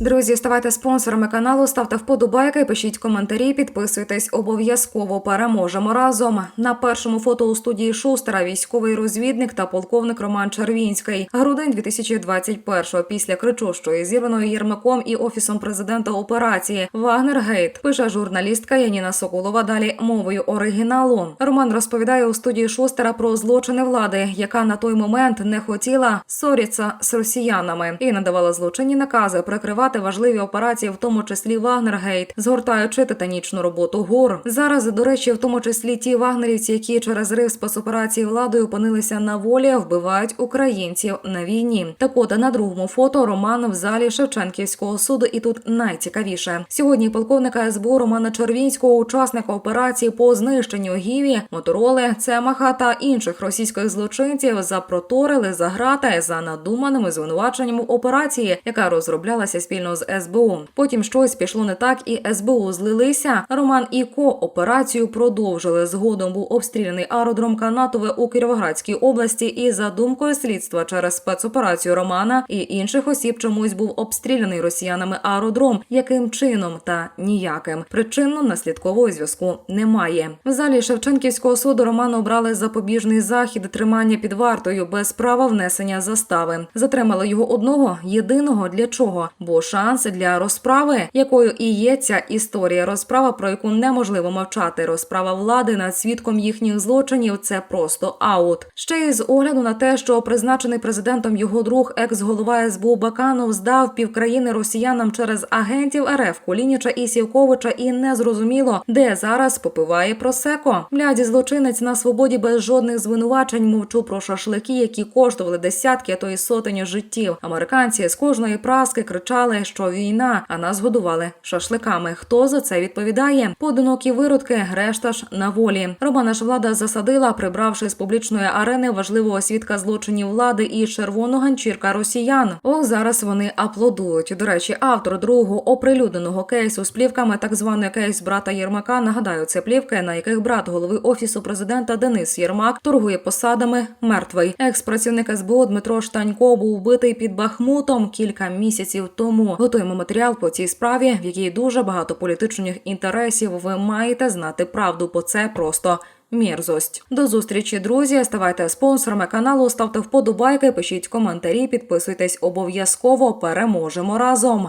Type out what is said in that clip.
Друзі, ставайте спонсорами каналу, ставте вподобайки, пишіть коментарі, підписуйтесь обов'язково. Переможемо разом. На першому фото у студії Шустера військовий розвідник та полковник Роман Червінський. Грудень 2021-го після кричущої зірваної Єрмаком і офісом президента операції Вагнергейт пише журналістка Яніна Соколова. Далі мовою оригіналу. Роман розповідає у студії Шустера про злочини влади, яка на той момент не хотіла ссоритися з росіянами і надавала злочинні накази прикривати важливі операції, в тому числі Вагнергейт, згортаючи титанічну роботу ГУР. Зараз, до речі, в тому числі ті вагнерівці, які через рив спецоперації владою опинилися на волі, вбивають українців на війні. Так от на другому фото Роман в залі Шевченківського суду, і тут найцікавіше сьогодні. Полковника СБУ Романа Червінського, учасника операції по знищенню Гіві, Мотороли, Цемаха та інших російських злочинців запроторили за грати за надуманими звинуваченнями операції, яка розроблялася спільно з СБУ. Потім щось пішло не так, і СБУ злилися. Роман і ко операцію продовжили. Згодом був обстріляний аеродром Канатове у Кіровоградській області. І за думкою слідства через спецоперацію Романа і інших осіб чомусь був обстріляний росіянами аеродром. Яким чином та ніяким причинно-наслідкового зв'язку немає. В залі Шевченківського суду Роману обрали запобіжний захід тримання під вартою без права внесення застави. Затримали його одного єдиного для чого? Бо шанс для розправи, якою і є ця історія. Розправа, про яку неможливо мовчати. Розправа влади над свідком їхніх злочинів це просто аут. Ще й з огляду на те, що призначений президентом його друг, екс-голова СБУ Баканов, здав півкраїни росіянам через агентів РФ Кулініча і Сівковича, і не зрозуміло, де зараз попиває просеко. Бляді злочинець на свободі без жодних звинувачень мовчу про шашлики, які коштували десятки, а то й сотень життів. Американці з кожної праски кричали, що війна, а нас годували шашликами. Хто за це відповідає? Поодинокі виродки, решта ж на волі. Романа ж влада засадила, прибравши з публічної арени важливого свідка злочинів влади і червоного ганчірка росіян. Ох, зараз вони аплодують. До речі, автор другого оприлюдненого кейсу з плівками, так званий кейс брата Єрмака. Нагадаю, це плівки, на яких брат голови офісу президента Денис Єрмак торгує посадами мертвий. Екс-працівник СБУ Дмитро Штанько був вбитий під Бахмутом кілька місяців тому. Готуємо матеріал по цій справі, в якій дуже багато політичних інтересів. Ви маєте знати правду, бо це просто. Мерзость. До зустрічі, друзі. Ставайте спонсорами каналу, ставте вподобайки, пишіть коментарі, підписуйтесь обов'язково. Переможемо разом.